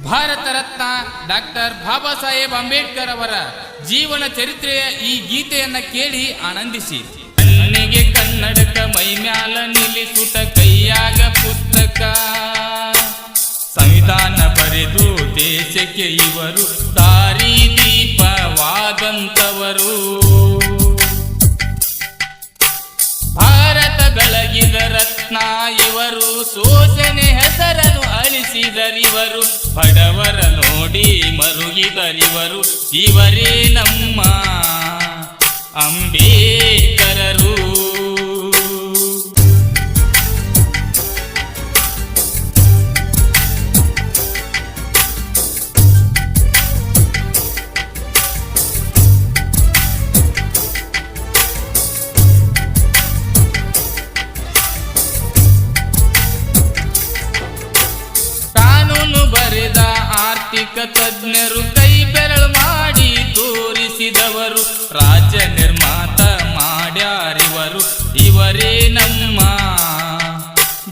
Bharat Ratna doctor Baba Saheb Ambedkar ಅವರ ಜೀವನ ಚರಿತ್ರೆಯ ಈ ಗೀತೆಯನ್ನ ಕೇಳಿ ಆನಂದಿಸಿ. ಕಣ್ಣಿಗೆ ಕನ್ನಡಕ ಮೈಮ್ಯಾಲ ನಿಲ್ಲಿಸುತ್ತ ಕೈಯಾಗ ಪುಸ್ತಕ. ಸಂವಿಧಾನ ಬರೆದು ದೇಶಕ್ಕೆ ಇವರು ದಾರಿ, ದೀಪವಾದಂತವರು. ಭಾರತ ಬೆಳಗಿದ ರತ್ನ ಇವರು ಸೂಚನೆ ಹೆಸರನ್ನು ಅಳಿಸಿದರಿವರು ಬಡವರ ನೋಡಿ ಮರುಗಿದರಿವರು ಇವರೇ ನಮ್ಮ ಅಂಬೇಡ್ಕರರು ಆರ್ಥಿಕ ತಜ್ಞರು ಕೈ ಬೆರಳು ಮಾಡಿ ತೋರಿಸಿದವರು, ರಾಜ್ಯ ನಿರ್ಮಾತ ಮಾಡ್ಯಾರಿವರು. ಇವರೇ ನಮ್ಮ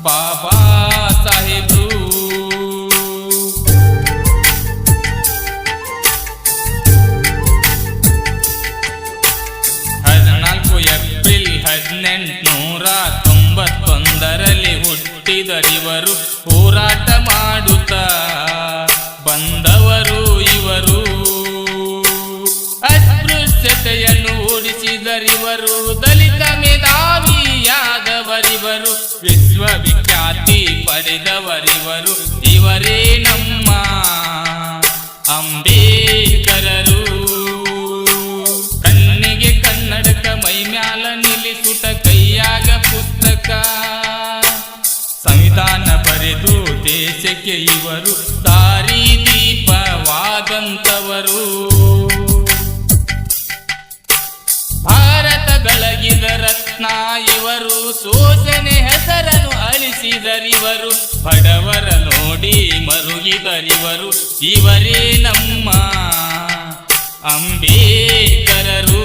ಬಾಬಾ ಸಾಹೇಬ್ರು. ಹದಿನಾಲ್ಕು ಏಪ್ರಿಲ್ ಹದಿನೆಂಟು ನೂರ ತೊಂಬತ್ತೊಂದರಲ್ಲಿ ಹುಟ್ಟಿದರಿವರು. ಹೋರಾಟ ವಿಶ್ವವಿಖ್ಯಾತಿ ಪಡೆದವರಿವರು ಇವರೇ ನಮ್ಮ ಅಂಬೇಕರರು ಕಣ್ಣಿಗೆ ಕನ್ನಡಕ ಮೈಮ್ಯಾಲ ನಿಲ್ಲಿಸುತ್ತ ಕೈಯಾಗ ಪುಸ್ತಕ. ಸಂವಿಧಾನ ಬರೆದು ದೇಶಕ್ಕೆ ಇವರು ದಾರಿ ದೀಪವಾದಂತವರು ಭಾರತ ಬೆಳಗಿದ ರತ್ನ ಇವರು. ಸೂಚನೆ ಹೆಸರನ್ನು ಅಳಿಸಿದರಿವರು ಬಡವರ ನೋಡಿ ಮರುಗಿದರಿವರು ಇವರೇ ನಮ್ಮ ಅಂಬೇಡ್ಕರರು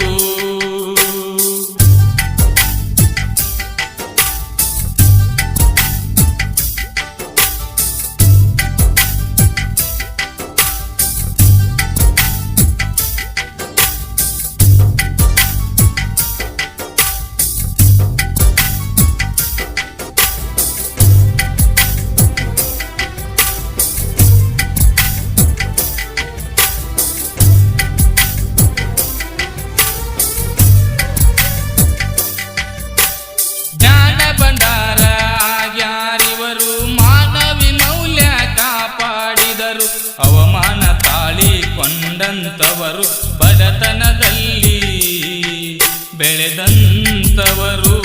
ಅವಮಾನ ತಾಳಿಕೊಂಡಂತವರು ಬಡತನದಲ್ಲಿ ಬೆಳೆದಂತವರು.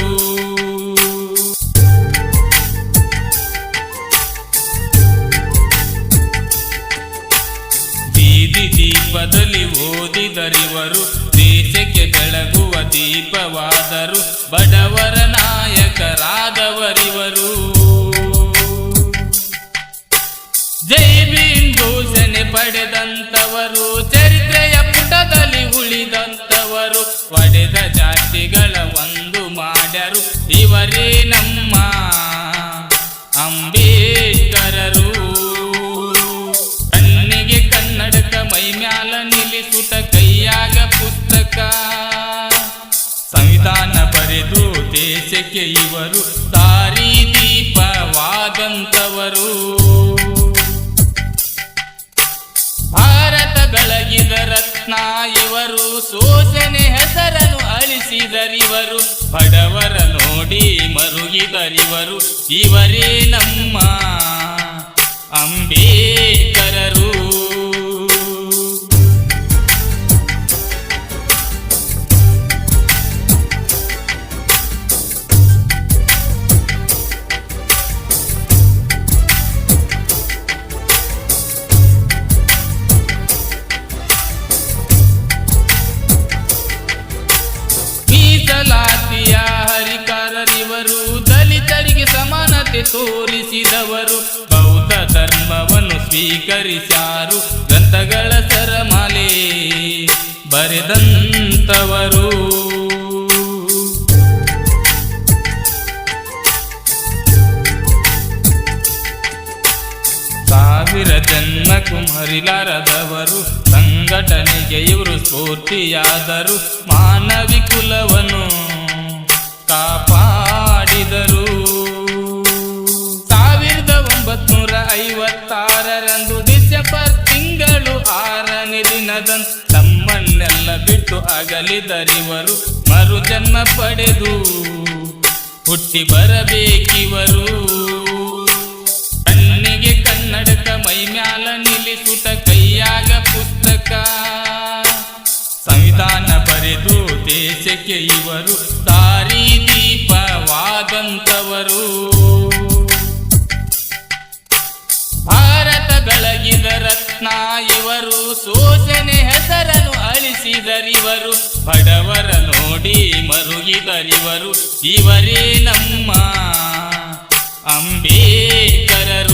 ಬೀದಿ ದೀಪದಲ್ಲಿ ಓದಿದರಿವರು ದೇಶಕ್ಕೆ ಬೆಳಗುವ ದೀಪವಾದರು ಬಡವರ ನಾಯಕರಾದವರಿವರು. ಪಡೆದಂತವರು ಚರಿತ್ರೆಯ ಪುಟದಲ್ಲಿ ಉಳಿದಂತವರು ಪಡೆದ ಜಾತಿಗಳ ಒಂದು ಮಾಡರು. ಇವರೇ ನಮ್ಮ ಅಳಿಸಿದರಿವರು ಬಡವರ ನೋಡಿ ಮರುಗಿ ಮರುಗಿದರಿವರು ಇವರೇ ನಮ್ಮ ಅಂಬೇಡ್ಕರರು ತೋರಿಸಿದವರು ಬೌದ್ಧ ಧರ್ಮವನ್ನು ಸ್ವೀಕರಿಸಾರು ಗ್ರಂಥಗಳ ಸರಮಾಲೆ ಬರೆದಂತವರು. ಸಾವಿರ ಜನ್ಮ ಮರಿಲಾರದವರು ಸಂಘಟನೆಗೆ ಇವರು ಸ್ಫೂರ್ತಿಯಾದರು ಮಾನವಿ ಕುಲವನ್ನು ಕಾಪಾಡಿದರು. ಐವತ್ತಾರರಂದು ಡಿಸೆಂಬರ್ ತಿಂಗಳು ಆರನೇ ದಿನದಂದು ತಮ್ಮನ್ನೆಲ್ಲ ಬಿಟ್ಟು ಅಗಲಿದರಿವರು ಮರು ಜನ್ಮ ಪಡೆದು ಹುಟ್ಟಿ ಬರಬೇಕಿವರು. ಅಳಿಸಿದರಿವರು ಬಡವರ ನೋಡಿ ಮರುಗಿದರಿವರು ಇವರೇ ನಮ್ಮ ಅಂಬೇಡ್ಕರರು